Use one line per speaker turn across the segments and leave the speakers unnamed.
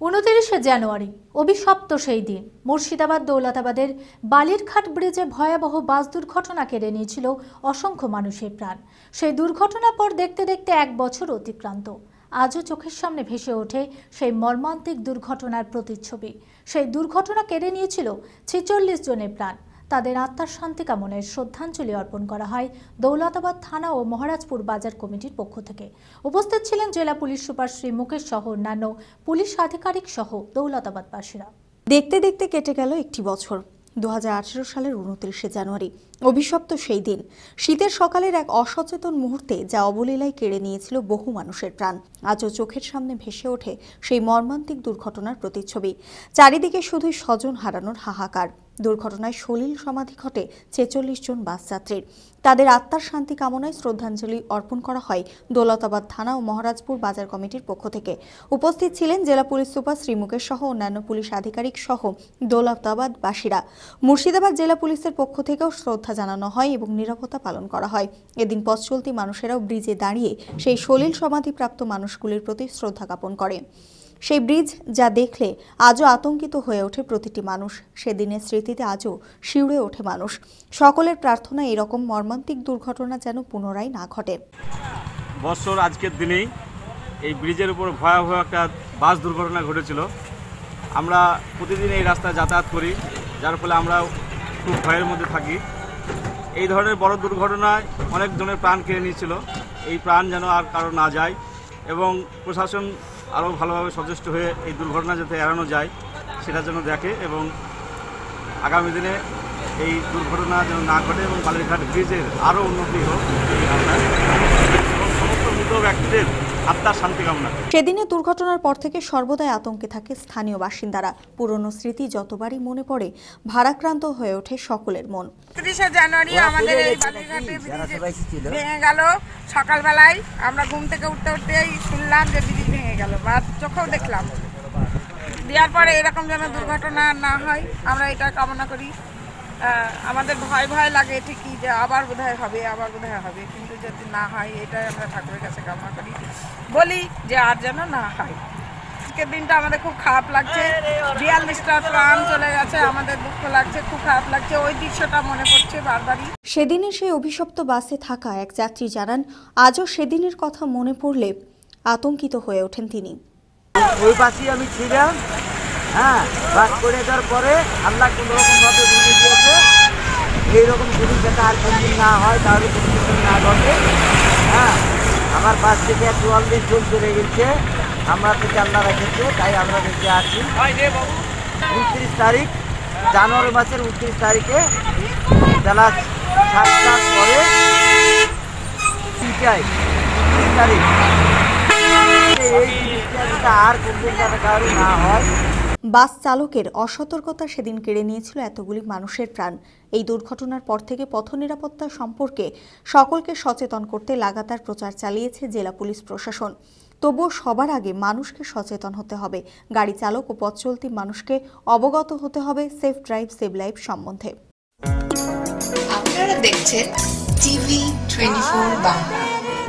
উনতিরিশে জানুয়ারি, অভিশপ্ত সেই দিন। মুর্শিদাবাদ দৌলতাবাদের বালিরঘাট ব্রিজে ভয়াবহ বাস দুর্ঘটনা কেড়ে নিয়েছিল অসংখ্য মানুষের প্রাণ। সেই দুর্ঘটনার পর দেখতে দেখতে এক বছর অতিক্রান্ত। আজও চোখের সামনে ভেসে ওঠে সেই মর্মান্তিক দুর্ঘটনার প্রতিচ্ছবি। সেই দুর্ঘটনা কেড়ে নিয়েছিল ছেচল্লিশ জনের প্রাণ। তাদের আত্মার শান্তি কামনায় শ্রদ্ধাঞ্জলি অর্পণ করা হয় দৌলতাবাদ থানা ও মহারাজপুর বাজার কমিটির পক্ষ থেকে। উপস্থিত ছিলেন জেলা পুলিশ সুপার শ্রী মুকেশ সহ অন্যান্য পুলিশ আধিকারিক সহ দৌলতাবাদবাসীরা।
দেখতে দেখতে কেটে গেল একটি বছর। দুহাজার আঠেরো সালের উনত্রিশে জানুয়ারি, অভিশপ্ত সেই দিন। শীতের সকালের এক অসচেতন মুহূর্তে যা অবলীলায় কেড়ে নিয়েছিল বহু মানুষের প্রাণ। আজও চোখের সামনে ভেসে ওঠে সেই মর্মান্তিক দুর্ঘটনার প্রতিচ্ছবি। চারিদিকে শুধুই স্বজন হারানোর হাহাকার। দুর্ঘটনায় সলিল সমাধি ঘটে ছেচল্লিশ জন বাস যাত্রীর। তাদের আত্মার শান্তি কামনায় শ্রদ্ধাঞ্জলি অর্পণ করা হয় দৌলতাবাদ থানা ও মহারাজপুর বাজার কমিটির পক্ষ থেকে। উপস্থিত ছিলেন জেলা পুলিশ সুপার শ্রীমুকেশ সহ অন্যান্য পুলিশ আধিকারিক সহ দৌলতাবাদ বাসীরা মুর্শিদাবাদ জেলা পুলিশের পক্ষ থেকেও শ্রদ্ধা জানানো হয় এবং নিরাপত্তা পালন করা হয়। এদিন পথ চলতি মানুষেরাও ব্রিজে দাঁড়িয়ে সেই সলিল সমাধিপ্রাপ্ত মানুষগুলির প্রতি শ্রদ্ধা জ্ঞাপন করে। সেই ব্রিজ যা দেখলে আজও আতঙ্কিত হয়ে ওঠে প্রতিটি মানুষ। সেদিনের স্মৃতিতে আজও শিউরে ওঠে মানুষ। সকলের প্রার্থনা এরকম মর্মান্তিক দুর্ঘটনা যেন পুনরায় না ঘটে।
বছর আজকের দিনেই এই ব্রিজের উপর ভয়াবহ একটা বাস দুর্ঘটনা ঘটেছিল। আমরা প্রতিদিন এই রাস্তায় যাতায়াত করি, যার ফলে আমরা খুব ভয়ের মধ্যে থাকি। এই ধরনের বড় দুর্ঘটনায় অনেক জনের প্রাণ কেড়ে নিয়েছিল। এই প্রাণ যেন আর কারও না যায় এবং প্রশাসন আরও ভালোভাবে সচেষ্ট হয়ে এই দুর্ঘটনা যাতে এড়ানো যায় সেটা যেন দেখে এবং আগামী দিনে এই দুর্ঘটনা যেন না ঘটে এবং বালিরঘাট ব্রিজের আরও উন্নতি হোক ব্যক্তিদের আত্মার শান্তি।
সেদিনের দুর্ঘটনার পর থেকে সর্বদাই আতঙ্কে থাকে স্থানীয় বাসিন্দারা। পুরনো স্মৃতি যতবারই মনে পড়ে, ভারাক্রান্ত হয়ে ওঠে সকলের মন।
তিরিশে জানুয়ারি আমাদের এই বালিঘাটে ব্রিজ ভেঙে গেল। সকালবেলায় আমরা ঘুম থেকে উঠতে উঠতেই শুনলাম যে ব্রিজ ভেঙে গেল বা চোখেও দেখলাম। দেওয়ার পরে এরকম যেন দুর্ঘটনা না হয় আমরা এটা কামনা করি। আমাদের ভয় ভয় লাগে ঠিকই যে আবার বোধহয় হবে আবার বোধহয় হবে। কিন্তু যদি না হয় এটাই আমরা ঠাকুরের কাছে কামনা করি। বলি যে আর যেন না হয়। আজকের দিনটা আমাদের খুব খারাপ লাগছে। বিয়াল্লিশটা প্রাণ চলে গেছে আমাদের দুঃখ লাগছে খুব খারাপ লাগছে। ওই দৃশ্যটা মনে পড়ছে বারবারই।
সেদিনের সেই অভিশপ্ত বাসে থাকা এক যাত্রী জানান আজও সেদিনের কথা মনে পড়লে আতঙ্কিত হয়ে ওঠেন তিনি।
ওই পাশেই আমি ছিলাম। হ্যাঁ বাস করে দেওয়ার পরে আল্লাহ কোনো রকম ভাবে বুঝে দিয়েছে। এইরকম জিনিস যাতে আর কোনদিন না হয় তাহলে কোনো কিছু না ঘটে। হ্যাঁ আমার বাস থেকে চুয়াল্লিশ জন চলে গেছে। আমরা থেকে আল্লাহ রেখেছে তাই আমরা বেঁচে আছি। উনত্রিশ তারিখ, জানুয়ারি মাসের উনত্রিশ তারিখে বেলা সাতটার পরে উনত্রিশ তারিখ। না হয়।
বাস চালকের অসতর্কতা সেদিন কেড়ে নিয়েছিল এতগুলি মানুষের প্রাণ। এই দুর্ঘটনার পর থেকে পথ নিরাপত্তা সম্পর্কে সকলকে সচেতন করতে লাগাতার প্রচার চালিয়েছে জেলা পুলিশ প্রশাসন। তবুও সবার আগে মানুষকে সচেতন হতে হবে। গাড়ি চালক ও পথ চলতি মানুষকে অবগত হতে হবে সেফ ড্রাইভ সেভ লাইফ সম্বন্ধে।
আপনারা দেখছেন TV twenty four Bangla.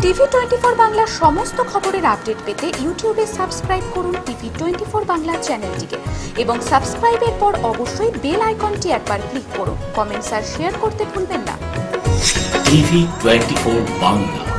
TV twenty four বাংলার সমস্ত খবরের আপডেট পেতে ইউটিউবে সাবস্ক্রাইব করুন টিভি টোয়েন্টি ফোর বাংলা চ্যানেলটিকে এবং সাবস্ক্রাইবের পর অবশ্যই বেল আইকনটি একবার ক্লিক করুন। কমেন্টস আর শেয়ার করতে ভুলবেন না।
TV twenty four Bangla.